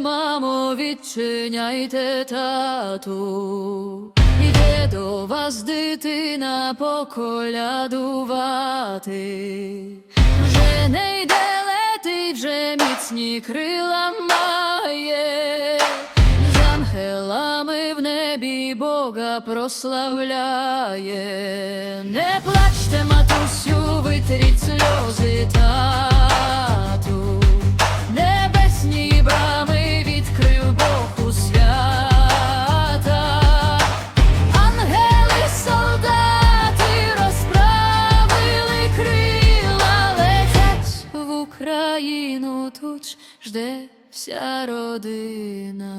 мамо, відчиняйте тату. Йде до вас дитина поколядувати. Вже не йде летить, вже міцні крила має. З ангелами в небі Бога прославляє. Україну тут ж жде вся родина.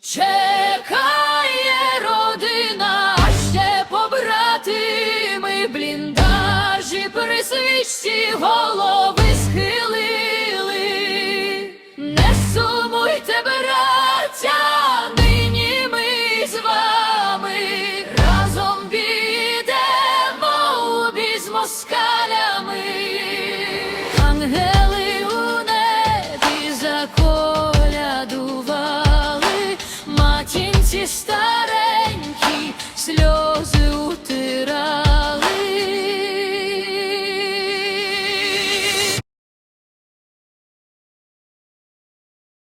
Чекає родина, ще побратими, бліндажі, при свічці голови схилили, не сумуйте, браття, нині ми з вами разом підемо у бій. hell